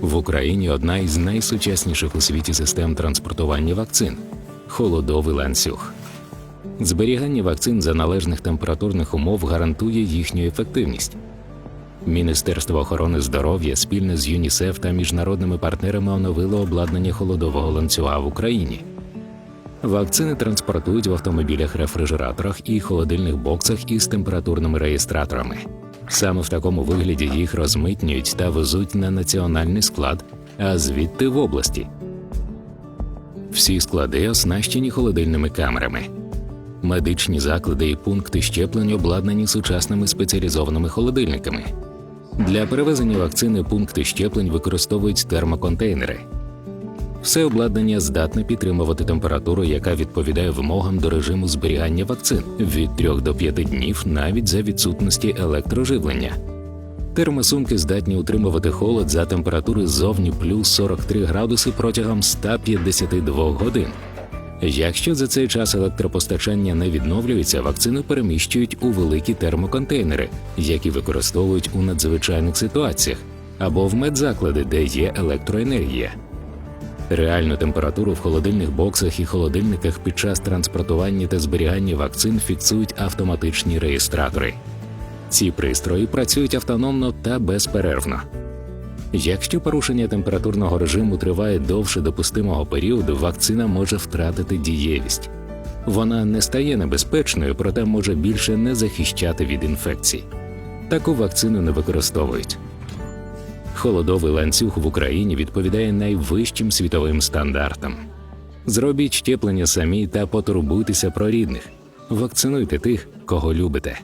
В Україні одна із найсучасніших у світі систем транспортування вакцин холодовий ланцюг. Зберігання вакцин за належних температурних умов гарантує їхню ефективність. Міністерство охорони здоров'я спільно з ЮНІСЕФ та міжнародними партнерами оновило обладнання холодового ланцюга в Україні. Вакцини транспортують в автомобілях-рефрижераторах і холодильних боксах із температурними реєстраторами. Саме в такому вигляді їх розмитнюють та везуть на національний склад, а звідти в області. Всі склади оснащені холодильними камерами. Медичні заклади і пункти щеплень обладнані сучасними спеціалізованими холодильниками. Для перевезення вакцини пункти щеплень використовують термоконтейнери. Все обладнання здатне підтримувати температуру, яка відповідає вимогам до режиму зберігання вакцин від 3 до 5 днів навіть за відсутності електроживлення. Термосумки здатні утримувати холод за температури зовні плюс 43 градуси протягом 152 годин. Якщо за цей час електропостачання не відновлюється, вакцину переміщують у великі термоконтейнери, які використовують у надзвичайних ситуаціях, або в медзаклади, де є електроенергія. Реальну температуру в холодильних боксах і холодильниках під час транспортування та зберігання вакцин фіксують автоматичні реєстратори. Ці пристрої працюють автономно та безперервно. Якщо порушення температурного режиму триває довше допустимого періоду, вакцина може втратити дієвість. Вона не стає небезпечною, проте може більше не захищати від інфекцій. Таку вакцину не використовують. Холодовий ланцюг в Україні відповідає найвищим світовим стандартам. Зробіть щеплення самі та потурбуйтеся про рідних. Вакцинуйте тих, кого любите.